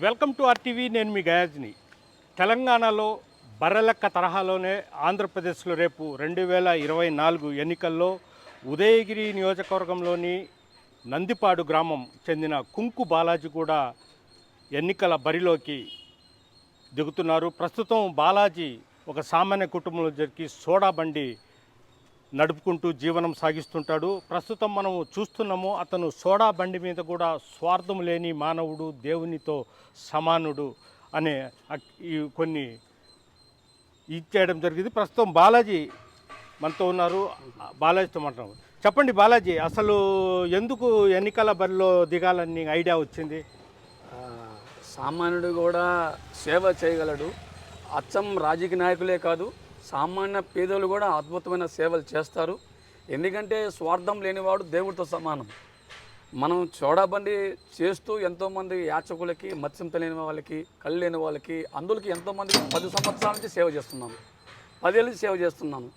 Welcome to RTV నేను మీ గయాజ్ని. తెలంగాణలో బర్రెలెక్క తరహాలోనే ఆంధ్రప్రదేశ్లో రేపు రెండు వేల ఇరవై నాలుగు ఎన్నికల్లో ఉదయగిరి నియోజకవర్గంలోని నందిపాడు గ్రామం చెందిన కుంకు బాలాజీ కూడా ఎన్నికల బరిలోకి దిగుతున్నారు. ప్రస్తుతం బాలాజీ ఒక సామాన్య కుటుంబంలో జరిగి సోడా బండి నడుపుకుంటూ జీవనం సాగిస్తుంటాడు. ప్రస్తుతం మనం చూస్తున్నాము అతను సోడా బండి మీద కూడా స్వార్థం లేని మానవుడు దేవునితో సమానుడు అనే ఈ కొన్ని ఇచ్చేయడం జరిగింది. ప్రస్తుతం బాలాజీ మనతో ఉన్నారు. బాలాజీతో మాట్లాడు చెప్పండి బాలాజీ అసలు ఎందుకు ఎన్నికల బరిలో దిగాలని ఐడియా వచ్చింది? సామాన్యుడు కూడా సేవ చేయగలడు. అచ్చం రాజకీయ నాయకులే కాదు సామాన్య పేదలు కూడా అద్భుతమైన సేవలు చేస్తారు. ఎందుకంటే స్వార్థం లేనివాడు దేవుడితో సమానం. మనం చోడాబండి చేస్తూ ఎంతోమంది యాచకులకి మత్స్యం తెలియని వాళ్ళకి కళ్ళు లేని వాళ్ళకి అందులకి ఎంతోమంది పది సంవత్సరాల నుంచి సేవ చేస్తున్నాను పదేళ్ళ నుంచి సేవ చేస్తున్నాను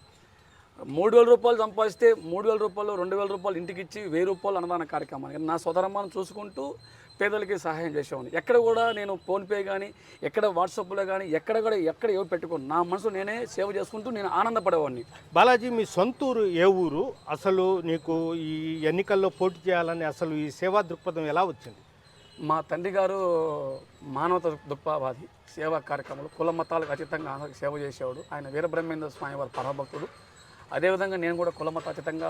మూడు వేల రూపాయలు సంపాదిస్తే మూడు వేల రూపాయలు రెండు వేల రూపాయలు ఇంటికి ఇచ్చి వెయ్యి రూపాయలు అన్నదాన కార్యక్రమాన్ని నా సోదరమ్మను చూసుకుంటూ పేదలకి సహాయం చేసేవాడిని. ఎక్కడ కూడా నేను ఫోన్పే కానీ ఎక్కడ వాట్సాప్లో కానీ ఎక్కడ కూడా ఎక్కడ ఏవో పెట్టుకోను. నా మనసు నేనే సేవ చేసుకుంటూ నేను ఆనందపడేవాడిని. బాలాజీ మీ సొంతూరు ఏ ఊరు? అసలు నీకు ఈ ఎన్నికల్లో పోటీ చేయాలని అసలు ఈ సేవా దృక్పథం ఎలా వచ్చింది? మా తండ్రి గారు మానవత దృక్పథవాది సేవా కార్యక్రమాలు కుల మతాలకు అతీతంగా సేవ చేసేవాడు. ఆయన వీరబ్రహ్మేంద్ర స్వామి వారి పరమభక్తుడు. అదేవిధంగా నేను కూడా కుల మత అతీతంగా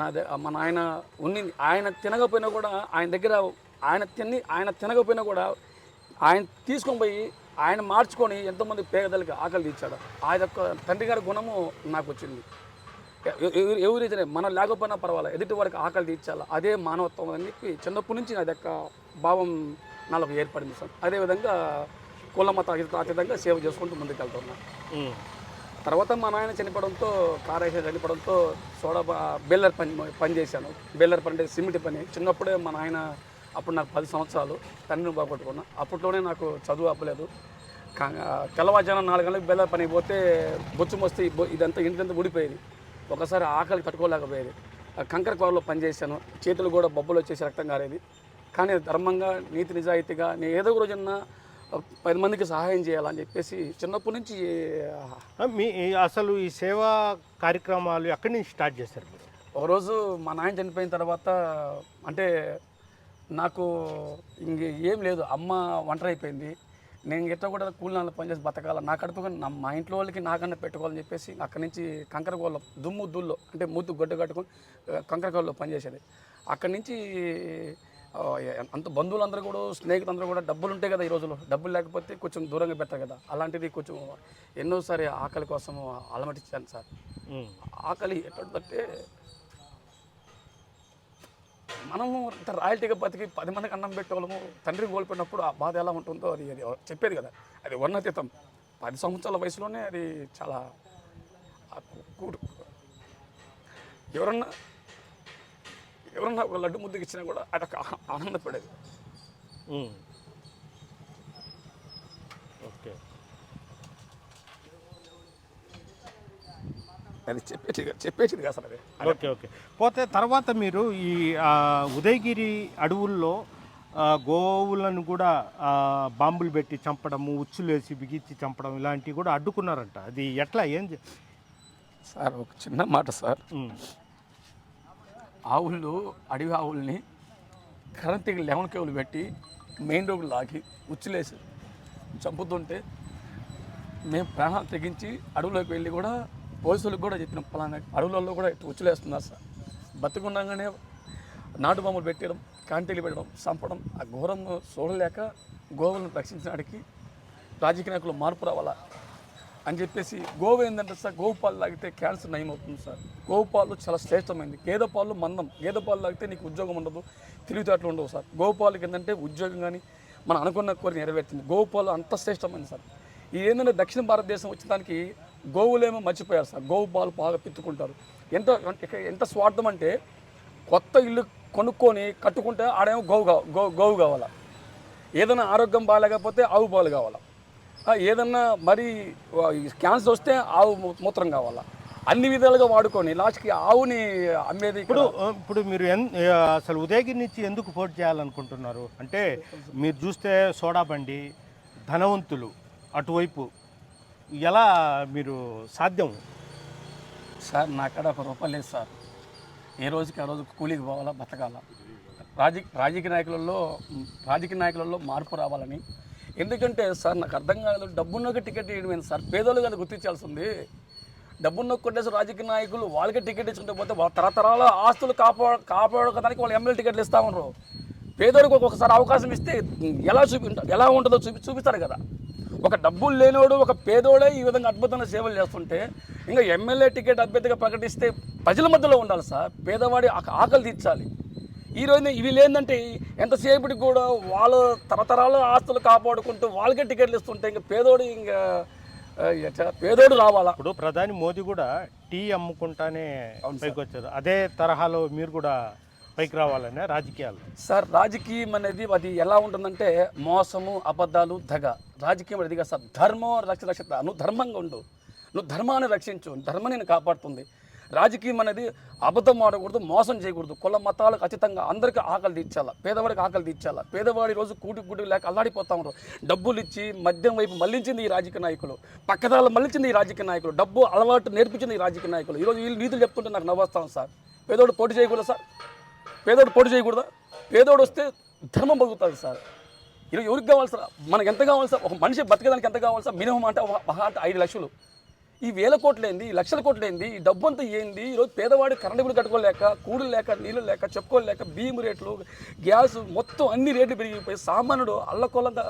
నా మన ఆయన ఉన్ని ఆయన తినకపోయినా కూడా ఆయన దగ్గర ఆయన తిని ఆయన తినకపోయినా కూడా ఆయన తీసుకొని పోయి ఆయన మార్చుకొని ఎంతోమంది పేదలకు ఆకలి తీర్చాడు. ఆ యొక్క తండ్రి గారి గుణము నాకు వచ్చింది. ఎవరైతే మనం లేకపోయినా పర్వాలేదు ఎదుటి వారికి ఆకలి తీర్చాలి అదే మానవత్వం అని చెప్పి చిన్నప్పటి నుంచి నా యొక్క భావం నాలో ఏర్పడింది సార్. అదేవిధంగా కుల మత అతీత- అతీతంగా సేవ చేసుకుంటూ ముందుకెళ్తున్నా ఉమ్. తర్వాత మా నాయన చనిపోవడంతో కారేసి చనిపోవడంతో సోడా బ- బేలర్ పని పని చేశాను. బేలర్ పని అంటే సిమెంట్ పని. చిన్నప్పుడే మా నాయన అప్పుడు నాకు పది సంవత్సరాలు తండ్రిని బాగొట్టుకున్నా అప్పట్లోనే నాకు చదువు అప్పలేదు కా- తెల్లవారుజామున నాలుగు గంటలకు బేలర్ పనికి పోతే బొచ్చు మోస్తే ఇదంతా ఇంటిదంతా ఊడిపోయేది. ఒకసారి ఆకలి తట్టుకోలేకపోయేది. కంకర కూరలో పనిచేశాను. చేతులు కూడా బొబ్బలు వచ్చేసి రక్తం కారేది. కానీ ధర్మంగా నీతి నిజాయితీగా నేను ఏదో ఒక రోజున పది మందికి సహాయం చేయాలని చెప్పేసి చిన్నప్పటి నుంచి మీ అసలు ఈ సేవా కార్యక్రమాలు ఎక్కడి నుంచి స్టార్ట్ చేశారు మీరు? ఒకరోజు మా నాయన చనిపోయిన తర్వాత అంటే నాకు ఇంక ఏం లేదు అమ్మ ఒంటరి అయిపోయింది నేను ఎట్లా కూడా కూలినాళ్ళు పనిచేసి బతకాల. నా కడుపు నా మా ఇంట్లో వాళ్ళకి నాకన్నా పెట్టుకోవాలని చెప్పేసి అక్కడి నుంచి కంకరగోళ్ళ దుమ్ము దుల్లో అంటే మూతు గొడ్డ కట్టుకొని కంకరగోళ్ళలో పనిచేసేది అక్కడి నుంచి అంత బంధువులందరూ కూడా స్నేహితులందరూ కూడా డబ్బులు ఉంటాయి కదా ఈ రోజుల్లో. డబ్బులు లేకపోతే కొంచెం దూరంగా పెట్టారు కదా. అలాంటిది కొంచెం ఎన్నోసారి ఆకలి కోసం అలమటించాను సార్. ఆకలి ఎట్లంటే మనము అంత రాయల్టీగా బతికి పది మందికి అన్నం పెట్టేవాళ్ళము తండ్రిని కోల్పోయినప్పుడు ఆ బాధ ఎలా ఉంటుందో అది అది చెప్పేది కదా. అది వర్ణతీతం. పది సంవత్సరాల వయసులోనే అది చాలా కూడు. ఎవరన్నా ఎవరన్నా ఒక లడ్డు ముద్దకి ఇచ్చినా కూడా అది ఒక ఆనందపడేది. ఓకే. అది చెప్పేది చెప్పేది కదా అసలు అది. Okay okay. పోతే తర్వాత మీరు ఈ ఉదయగిరి అడవుల్లో గోవులను కూడా బాంబులు పెట్టి చంపడము ఉచ్చులేసి బిగించి చంపడం ఇలాంటివి కూడా అడ్డుకున్నారంట. అది ఎట్లా? ఏం సార్ ఒక చిన్న మాట సార్. ఆవులు అడవి ఆవుల్ని కరెంట్కి లెవెన్ కేవులు పెట్టి మెయిన్ రోడ్డు లాగి ఉచ్చులేసి చంపుతుంటే మేము ప్రాణాలు తెగించి అడవులోకి వెళ్ళి కూడా పోలీసులకు కూడా చెప్పిన పలానా అడవులలో కూడా ఉచ్చులేస్తున్నారు సార్. బతుకుండగానే నాటు బొమ్మలు పెట్టడం కాంటీలు పెట్టడం చంపడం ఆ ఘోరం చూడలేక గోవులను రక్షించడానికి రాజకీయ నాయకులు మార్పు రావాలా అని చెప్పేసి గోవు ఏంటంటే సార్ గోవు పాలు తాగితే క్యాన్సర్ నయం అవుతుంది సార్. గోవు పాలు చాలా శ్రేష్టమైనది గేదె పాలు మందం. గేదె పాలు తాగితే నీకు ఉద్యోగం ఉండదు తెలివితేటలు ఉండవు సార్. గోవు పాలకి ఏంటంటే ఉద్యోగం కానీ మనం అనుకున్న కోరిక నెరవేర్చింది. గోవు పాలు అంత శ్రేష్టమైనది సార్. ఇది ఏంటంటే దక్షిణ భారతదేశం వచ్చేదానికి గోవులేమో మర్చిపోయారు సార్. గోవు పాలు బాగా పిత్తుకుంటారు. ఎంత ఎంత స్వార్థం అంటే కొత్త ఇల్లు కొనుక్కొని కట్టుకుంటే ఆడేమో గోవు కావ గో గోవు కావాలా? ఏదైనా ఆరోగ్యం బాగాలేకపోతే ఆవు పాలు కావాలా? ఏదన్నా మరి ఈ క్యాన్సర్ వస్తే ఆవు మూత్రం కావాలా? అన్ని విధాలుగా వాడుకొని లాస్ట్కి ఆవుని అమ్మేది ఇప్పుడు ఇప్పుడు మీరు అసలు ఉదయగిరి నుంచి ఎందుకు పోటీ చేయాలనుకుంటున్నారు? అంటే మీరు చూస్తే సోడా బండి ధనవంతులు అటువైపు ఎలా మీరు సాధ్యం? సార్ నా కాడ ఒక రూపాయి లేదు సార్. ఏ రోజుకి ఆ రోజు కూలీకి పోవాలా బతకాలా? రాజకీయ రాజకీయ నాయకులలో రాజకీయ నాయకులలో మార్పు రావాలని. ఎందుకంటే సార్ నాకు అర్థం కాలేదు. డబ్బున్నొక్క టికెట్ ఇవ్వడం సార్? పేదోళ్ళు కానీ గుర్తించాల్సింది. డబ్బున్న కొట్టేసి రాజకీయ నాయకులు వాళ్ళకే టికెట్ ఇచ్చుకుంటే పోతే వాళ్ళ తరతరాల ఆస్తులు కాపా కాపాడడానికి వాళ్ళు ఎమ్మెల్యే టికెట్లు ఇస్తూ ఉన్నారు పేదోడికి ఒక్కొక్కసారి అవకాశం ఇస్తే ఎలా చూపి ఎలా ఉంటుందో చూపి చూపిస్తారు కదా. ఒక డబ్బులు లేనివాడు ఒక పేదోడే ఈ విధంగా అద్భుతమైన సేవలు చేస్తుంటే ఇంకా ఎమ్మెల్యే టికెట్ అభ్యర్థిగా ప్రకటిస్తే ప్రజల మధ్యలో ఉండాలి సార్. పేదవాడి ఆక- ఆకలి తీర్చాలి. ఈ రోజున ఇవి లేదంటే ఎంతసేపటికి కూడా వాళ్ళ తరతరాల ఆస్తులు కాపాడుకుంటూ వాళ్ళకే టికెట్లు ఇస్తుంటే ఇంకా పేదోడు ఇంకా? పేదోడు రావాలా? ఇప్పుడు ప్రధాని మోదీ కూడా టీ అమ్ముకుంటానే పైకి వచ్చారు అదే తరహాలో మీరు కూడా పైకి రావాలనే రాజకీయాలు. సార్ రాజకీయం అనేది అది ఎలా ఉంటుందంటే మోసము అబద్ధాలు దగ. రాజకీయం అనేది సార్ ధర్మం రక్ష రక్షత నువ్వు ధర్మంగా ఉండు. నువ్వు ధర్మాన్ని రక్షించు. ధర్మం నేను కాపాడుతుంది. రాజకీయం అనేది అబద్ధం ఆడకూడదు మోసం చేయకూడదు. కుల మతాలకు ఖచ్చితంగా అందరికీ ఆకలి తీర్చాలా? పేదవాడికి ఆకలి తీర్చాలా? పేదవాడి రోజు కూటి కూటి లేక అల్లాడిపోతా ఉన్నారు. డబ్బులు ఇచ్చి మద్యం వైపు మళ్ళించింది ఈ రాజకీయ నాయకులు. పక్కదారులు మళ్ళించింది ఈ రాజకీయ నాయకులు. డబ్బు అలవాటు నేర్పించింది ఈ రాజకీయ నాయకులు. ఈరోజు వీళ్ళు నీతులు చెప్తుంటే నాకు నవ్వస్తాం సార్. పేదోడు పోటీ చేయకూడదు సార్. పేదోడు పోటీ చేయకూడదా? పేదోడు వస్తే ధర్మం బతుకుతుంది సార్. ఈరోజు ఎవరికి కావాలి సార్? మనకి ఎంత కావాలి సార్? ఒక మనిషి బతకడానికి ఎంత కావాలి సార్? మినిమం అంటే ఒక అంటే ఐదు లక్షలు. ఈ వేల కోట్లు ఏంది? ఈ లక్షల కోట్లు ఏంది? ఈ డబ్బు అంతా ఏంది? ఈరోజు పేదవాడు కరెంటు బిల్లు కట్టుకోలేక కూడలు లేక నీళ్ళు లేక చెప్పుకోలేక బియ్యం రేట్లు గ్యాస్ మొత్తం అన్ని రేట్లు పెరిగిపోయి సామాన్యుడు అల్లకొల్లంగా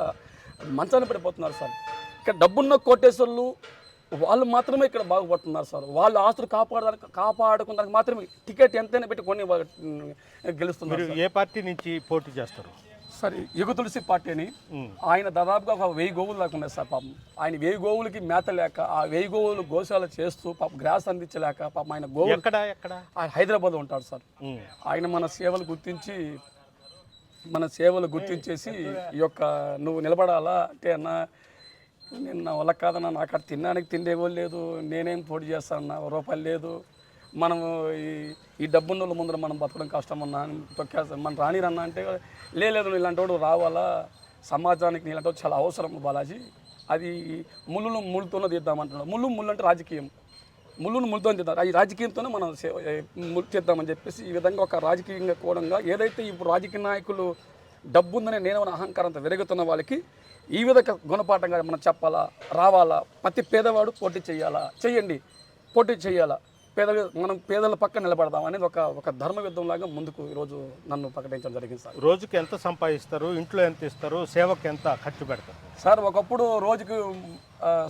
మంచాన్ని పడిపోతున్నారు సార్. ఇక్కడ డబ్బున్న కోటేశ్వర్లు వాళ్ళు మాత్రమే ఇక్కడ బాగుపడుతున్నారు సార్. వాళ్ళు ఆస్తులు కాపాడడానికి కాపాడుకోవడానికి మాత్రమే టికెట్ ఎంతైనా పెట్టి కొన్ని గెలుస్తున్నారు ఏ పార్టీ నుంచి పోటీ చేస్తారు? సరే యుగ తులసి పార్టీ అని. ఆయన దాదాపుగా ఒక వెయ్యి గోవులు దాకా ఉన్నాయి సార్ పాపం. ఆయన వెయ్యి గోవులకి మేత లేక ఆ వెయ్యి గోవులు గోశాల చేస్తూ పాపం గ్రాస్ అందించలేక పాపం ఆయన గోవులు ఎక్కడ ఎక్కడ? ఆయన హైదరాబాద్లో ఉంటాడు సార్. ఆయన మన సేవలు గుర్తించి మన సేవలు గుర్తించేసి ఈ యొక్క నువ్వు నిలబడాలా అంటే అన్న నేను నా వల్ల కాదన్నా నాకు అక్కడ తినడానికి తిండే లేదు నేనేం పోటీ చేస్తానన్నా రూపాయలు లేదు. మనం ఈ ఈ డబ్బున్నోళ్ళ ముందర మనం బతకడం కష్టం అన్నా తొక్కేస్తాం మనం రానిరన్నా అంటే లేదు ఇలాంటి వాడు రావాలా? సమాజానికి ఇలాంటి చాలా అవసరం బాలాజీ. అది ముళ్ళును ముళ్ళుతోనే తీద్దామంటున్నాడు. ముళ్ళు ముళ్ళు అంటే రాజకీయం. ముళ్ళును ముళ్ళుతోనే తీద్దాం. ఈ రాజకీయంతోనే మనం ముళ్ళు చేద్దామని చెప్పేసి ఈ విధంగా ఒక రాజకీయంగా కూడంగా ఏదైతే ఇప్పుడు రాజకీయ నాయకులు డబ్బు ఉందనే నేను అహంకారంతో వెలుగుతున్న వాళ్ళకి ఈ విధంగా గుణపాఠంగా మనం చెప్పాలా? రావాలా? ప్రతి పేదవాడు పోటీ చేయాలా? చేయండి. పోటీ చేయాలా? పేద మనం పేదల పక్క నిలబడదాం అనేది ఒక ఒక ధర్మ యుద్ధంలాగా ముందుకు ఈరోజు నన్ను ప్రకటించడం జరిగింది సార్. రోజుకి ఎంత సంపాదిస్తారు? ఇంట్లో ఎంత ఇస్తారు? సేవకి ఎంత ఖర్చు పెడతారు? సార్ ఒకప్పుడు రోజుకి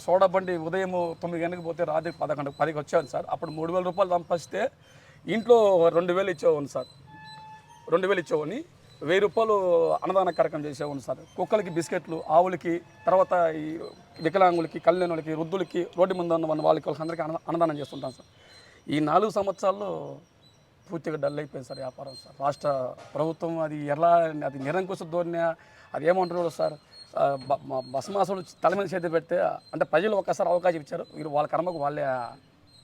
సోడా బండి ఉదయం తొమ్మిది గంటలకు పోతే రాత్రి పదకొండు పదికి వచ్చాను సార్. అప్పుడు మూడు వేల రూపాయలు సంపాదిస్తే ఇంట్లో రెండు వేలు ఇచ్చేవాడిని సార్. రెండు వేలు ఇచ్చేవాడిని. వెయ్యి రూపాయలు అన్నదాన కార్యక్రమం చేసేవాడు సార్. కుక్కలకి బిస్కెట్లు ఆవులకి తర్వాత ఈ వికలాంగులకి కళ్యాణులకి వృద్ధులకి రోడ్డు ముందు ఉన్న వాళ్ళ వాళ్ళకి వాళ్ళందరికీ అన్నదానం చేస్తుంటాం సార్. ఈ నాలుగు సంవత్సరాల్లో పూర్తిగా డల్ అయిపోయింది సార్ వ్యాపారం సార్. రాష్ట్ర ప్రభుత్వం అది ఎలా అది నిరంకుశ ధోరణి అది ఏమంటారు సార్ ఆ, బస్ తల మీద చేతి పెడితే అంటే ప్రజలు ఒక్కసారి అవకాశం ఇచ్చారు. వీరు వాళ్ళ కర్మకు వాళ్ళే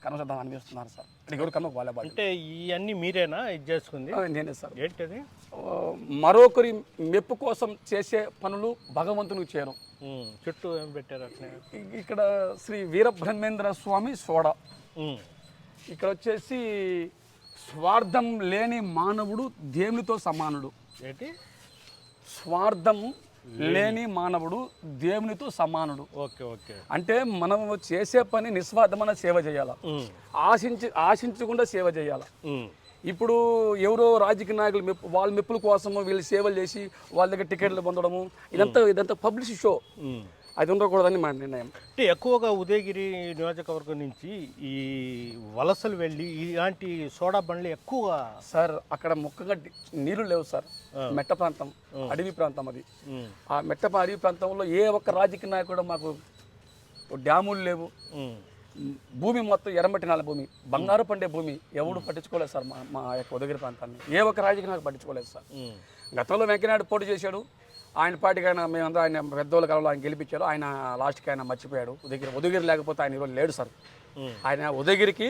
కర్మసిద్ధం అనిపిస్తున్నారు సార్. అంటే ఎవరి వాళ్ళే బాధ్యత అంటే ఇవన్నీ మీరేనా ఇది చేసుకుంది? నేనే సార్. ఏంటది? మరొకరి మెప్పు కోసం చేసే పనులు భగవంతునికి చేయడం. చుట్టూ ఏం పెట్టారు ఇక్కడ శ్రీ వీరబ్రహ్మేంద్ర స్వామి సోడా. ఇక్కడ వచ్చేసి స్వార్థం లేని మానవుడు దేవునితో సమానుడు. ఏంటి? స్వార్థం లేని మానవుడు దేవునితో సమానుడు ఓకే ఓకే అంటే మనం చేసే పని నిస్వార్థమైన సేవ చేయాలి. ఆశించి ఆశించకుండా సేవ చేయాలి. ఇప్పుడు ఎవరో రాజకీయ నాయకులు మెప్పు వాళ్ళ మెప్పుల కోసము వీళ్ళు సేవలు చేసి వాళ్ళ దగ్గర టికెట్లు పొందడము ఇదంతా ఇదంతా పబ్లిసిటీ షో. అది ఉండకూడదని మా నిర్ణయం. అంటే ఎక్కువగా ఉదయగిరి నియోజకవర్గం నుంచి ఈ వలసలు వెళ్ళి ఇలాంటి సోడా బండ్లు ఎక్కువగా సార్ అక్కడ ముక్కగా నీళ్ళు లేవు సార్. మెట్ట ప్రాంతం అడవి ప్రాంతం అది. ఆ. మెట్ట అడవి ప్రాంతంలో ఏ ఒక్క రాజకీయ నాయకుడు మాకు డ్యాములు లేవు. భూమి మొత్తం ఎర్రమట్టి నాల భూమి. బంగారు పండే భూమి ఎవడు పట్టించుకోలేదు సార్ మా మా యొక్క ఉదగిరి ప్రాంతాన్ని. ఏ ఒక్క రాజకీయ నాయకుడు పట్టించుకోలేదు సార్. గతంలో వెంకయ్యనాయుడు పోటీ చేశాడు. ఆయన పార్టీకి ఆయన మేమందరూ ఆయన పెద్దోళ్ళ కాలంలో ఆయన గెలిపించారు. ఆయన లాస్ట్కి ఆయన మర్చిపోయాడు. ఉదగిరి ఉదగిరి లేకపోతే ఆయన ఈరోజు లేడు సార్. ఆయన ఉదయగిరికి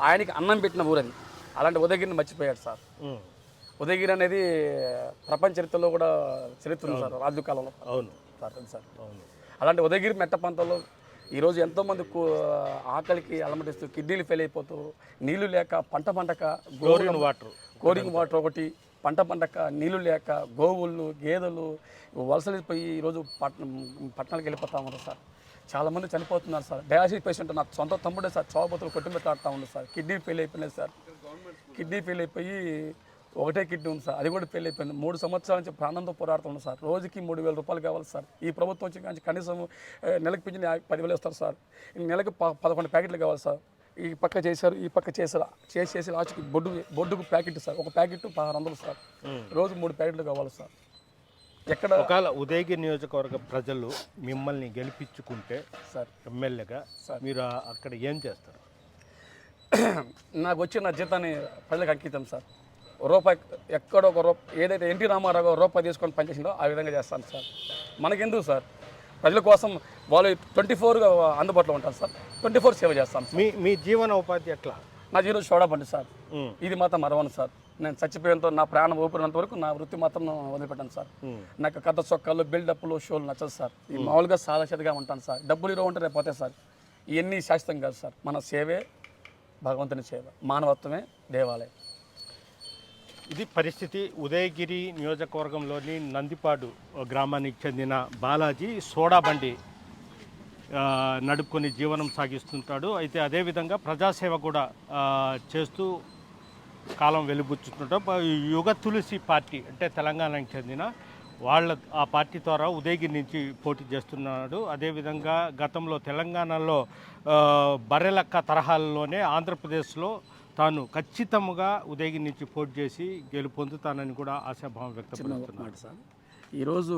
ఆయనకి అన్నం పెట్టిన ఊరని అలాంటి ఉదయగిరిని మర్చిపోయాడు సార్. ఉదయగిరి అనేది ప్రపంచ చరిత్రలో కూడా చరిత్ర ఉంది సార్. రాజు కాలంలో. అవును. సార్ అవును. అలాంటి ఉదయగిరి మెట్ట ప్రాంతంలో ఈరోజు ఎంతోమంది ఆకలికి అలమటిస్తూ కిడ్నీలు ఫెయిల్ అయిపోతూ నీళ్ళు లేక పంట పండక క్లోరిన్ వాటర్ కోరింగ్ వాటర్ ఒకటి పంట పండక నీళ్ళు లేక గోవులు గేదెలు వలసలిపోయి ఈరోజు పట్నం పట్టణాలకు వెళ్ళిపోతా ఉన్నారు సార్. చాలామంది చనిపోతున్నారు సార్. డయాసిస్ పేషెంట్ నా సొంత తమ్ముడే సార్. చావబోతులు కొట్టుమిట్లాడుతూ ఉన్నారు సార్. కిడ్నీ ఫెయిల్ అయిపోయినాయి సార్. కిడ్నీ ఫెయిల్ అయిపోయి ఒకటే కిడ్నీ ఉంది సార్. అది కూడా ఫెయిల్ అయిపోయింది. మూడు సంవత్సరాల నుంచి ప్రాణంతో పోరాడుతున్నాం సార్. రోజుకి మూడు వేల రూపాయలు కావాలి సార్. ఈ ప్రభుత్వం వచ్చి కనీసం నెలకు పింఛన్ పదివేలు ఇస్తారు సార్. నెలకు ప- పదకొండు ప్యాకెట్లు కావాలి సార్. ఈ పక్క చేశారు ఈ పక్క చేశారు? చేసి చేసి లాస్ట్కి బొడ్డు బొడ్డుకు ప్యాకెట్ సార్ ఒక ప్యాకెట్ పదహారు వందలు సార్. రోజు మూడు ప్యాకెట్లు కావాలి సార్. ఎక్కడ ఒకవేళ ఉదయగిరి నియోజకవర్గ ప్రజలు మిమ్మల్ని గెలిపించుకుంటే సార్. ఎమ్మెల్యేగా మీరు ఆ- అక్కడ ఏం చేస్తారు? నాకు వచ్చిన జీతాన్ని ప్రజలకు అంకితం సార్. రూపాయి ఎక్కడో ఒక రూపాయి ఏదైతే ఎన్టీ రామారావు రూపాయి తీసుకొని పనిచేసిందో ఆ విధంగా చేస్తాను సార్. మనకెందుకు సార్? ప్రజల కోసం వాళ్ళు ట్వంటీ ఫోర్గా అందుబాటులో ఉంటారు సార్. ట్వంటీ ఫోర్ సేవ చేస్తాను సార్. మీ మీ జీవన ఉపాధి ఎట్లా? నా జీవితం చూడబండి సార్. ఇది మాత్రం మరవను సార్. నేను చచ్చిపోయేంత నా ప్రాణం ఊపిరినంత వరకు నా వృత్తి మాత్రం వదిలిపెట్టాను సార్. నాకు కథ చొక్కాలు బిల్డప్లు షోలు నచ్చదు సార్. ఈ మామూలుగా సాదాషిగా ఉంటాను సార్. డబ్బులు ఇరవ ఉంటే రేపు సార్. ఇవన్నీ శాశ్వతం కాదు సార్. మన సేవే భగవంతుని సేవ. మానవత్వమే దేవాలయం. ఇది పరిస్థితి. ఉదయగిరి నియోజకవర్గంలోని నందిపాడు గ్రామానికి చెందిన బాలాజీ సోడా బండి నడుపుకొని జీవనం సాగిస్తుంటాడు. అయితే అదేవిధంగా ప్రజాసేవ కూడా చేస్తూ కాలం వెలుబుచ్చుతుంటాడు యుగ తులసి పార్టీ అంటే తెలంగాణకి చెందిన వాళ్ళ ఆ పార్టీ ద్వారా ఉదయగిరి నుంచి పోటీ చేస్తున్నాడు. అదేవిధంగా గతంలో తెలంగాణలో బర్రెలక్క తరహాల్లోనే ఆంధ్రప్రదేశ్లో తాను ఖచ్చితంగా ఉదయగిరి నుంచి పోటీ చేసి గెలుపొందుతానని కూడా ఆశాభావం వ్యక్తపడుతున్నాడు సార్. ఈరోజు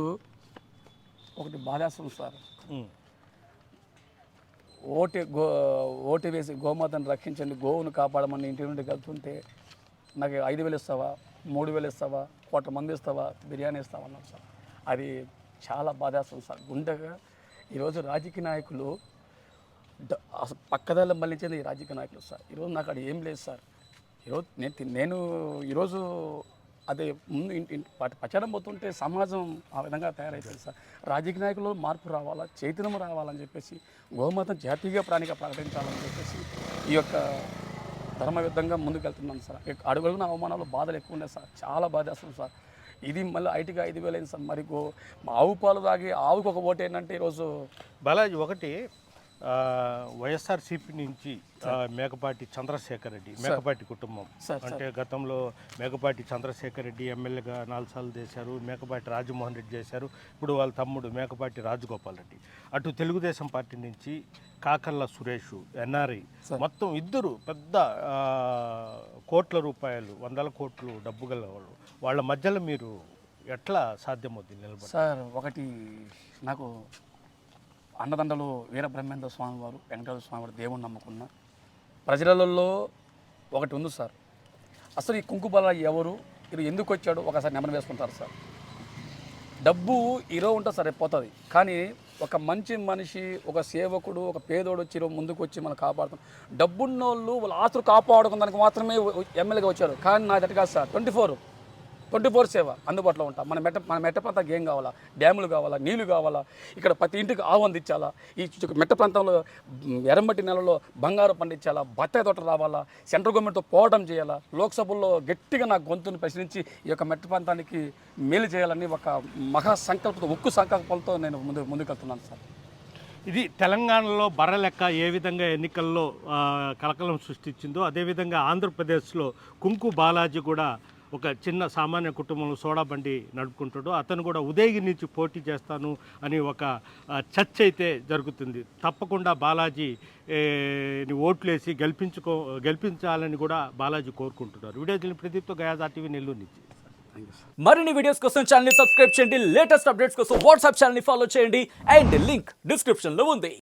ఒకటి బాధేస్తుంది సార్. ఓటు గో ఓటు వేసి గోమాతను రక్షించండి గోవును కాపాడమని ఇంటి నుండి వెళ్తుంటే నాకు ఐదు వేలు ఇస్తావా మూడు వేలు ఇస్తావా కోట్ల మంది ఇస్తావా బిర్యానీ ఇస్తావా అన్నారు సార్. అది చాలా బాధేస్తుంది సార్. గుండెగా ఈరోజు రాజకీయ నాయకులు అసలు పక్కదారిలో మళ్ళించేది ఈ రాజకీయ నాయకులు సార్ ఈరోజు నాకు అక్కడ ఏం లేదు సార్. ఈరోజు నేను నేను ఈరోజు అదే ముందు ఇంటి ప- ప్రచారం పోతుంటే సమాజం ఆ విధంగా తయారైతుంది సార్. రాజకీయ నాయకుల్లో మార్పు రావాలా చైతన్యం రావాలని చెప్పేసి గోమాత జాతీయ ప్రాణిగా ప్రకటించాలని చెప్పేసి ఈ యొక్క ధర్మయుద్ధంగా ముందుకెళ్తున్నాను సార్. ఇక అవమానాలు బాధలు ఎక్కువ ఉన్నాయి సార్. చాలా బాధ అసలు సార్. ఇది మళ్ళీ ఐటీగా ఐదు వేలు అయింది సార్. మరి గో ఆవు పాలు తాగి ఆవుకు ఒక ఓటు ఏంటంటే ఈరోజు బాలాజీ ఒకటి వైఎస్ఆర్సీపీ నుంచి మేకపాటి చంద్రశేఖర్ రెడ్డి మేకపాటి కుటుంబం. అంటే గతంలో మేకపాటి చంద్రశేఖర్ రెడ్డి ఎమ్మెల్యేగా నాలుగు సార్లు చేశారు మేకపాటి రాజమోహన్ రెడ్డి చేశారు ఇప్పుడు వాళ్ళ తమ్ముడు మేకపాటి రాజగోపాల్ రెడ్డి. అటు తెలుగుదేశం పార్టీ నుంచి కాకర్ల సురేష్ ఎన్ఆర్ఐ మొత్తం ఇద్దరు పెద్ద కోట్ల రూపాయలు వందల కోట్లు డబ్బు గల వాళ్ళు వాళ్ళ మధ్యలో మీరు ఎట్లా సాధ్యమవుతుంది నిలబడి? సార్ ఒకటి నాకు అన్నదండలు వీరబ్రహ్మేంద్ర స్వామి వారు వెంకటేశ్వర స్వామి వారు దేవుని నమ్ముకున్న ప్రజలలో ఒకటి ఉంది సార్. అసలు ఈ కుంకుబల ఎవరు ఇది ఎందుకు వచ్చాడు ఒకసారి నెమరు వేసుకుంటారు సార్. డబ్బు ఈరోజు ఉంటే సరే పోతుంది. కానీ ఒక మంచి మనిషి ఒక సేవకుడు ఒక పేదోడు వచ్చి ముందుకు వచ్చి మనం కాపాడుతాం డబ్బున్నోళ్ళు వాళ్ళ ఆస్తులు కాపాడుకోవడానికి మాత్రమే ఎమ్మెల్యేగా వచ్చారు. కానీ నా దగ్గర కాదు sir twenty four. Twenty four సేవ అందుబాటులో ఉంటాం. మన మెట్ట మన మెట్ట ప్రాంతానికి ఏం కావాలా? డ్యాములు కావాలా? నీళ్ళు కావాలా? ఇక్కడ ప్రతి ఇంటికి ఆవు అందించాలా ఈ మెట్ట ప్రాంతంలో ఎర్రమట్టి నెలలో బంగారు పండించాలా బత్తాయి తోట రావాలా? సెంట్రల్ గవర్నమెంట్తో పోవడం చేయాలా? లోక్సభలో గట్టిగా నా గొంతుని ప్రశ్నించి ఈ యొక్క మెట్ట ప్రాంతానికి మేలు చేయాలని ఒక మహా సంకల్పంతో ఉక్కు సంకల్పంతో నేను ముందు ముందుకెళ్తున్నాను సార్. ఇది తెలంగాణలో బర్ర లెక్క ఏ విధంగా ఎన్నికల్లో కలకలం సృష్టించిందో అదేవిధంగా ఆంధ్రప్రదేశ్లో కుంకు బాలాజీ కూడా ఒక చిన్న సామాన్య కుటుంబంలో సోడా బండి నడుపుకుంటాడు. అతను కూడా ఉదయగిరి నుంచి పోటీ చేస్తాను అని ఒక చర్చ అయితే జరుగుతుంది. తప్పకుండా బాలాజీ ఓట్లేసి గెలిపించుకో గెలిపించాలని కూడా బాలాజీ కోరుకుంటున్నారు. వీడియో ప్రదీప్తో గయాజా టీవీ నెల్లూరు నుంచి. మరిన్ని వీడియోస్ కోసం ఛానల్ని సబ్స్క్రైబ్ చేయండి. లేటెస్ట్ అప్డేట్స్ కోసం వాట్సాప్ ఛానల్ని ఫాలో చేయండి. అండ్ లింక్ డిస్క్రిప్షన్లో ఉంది.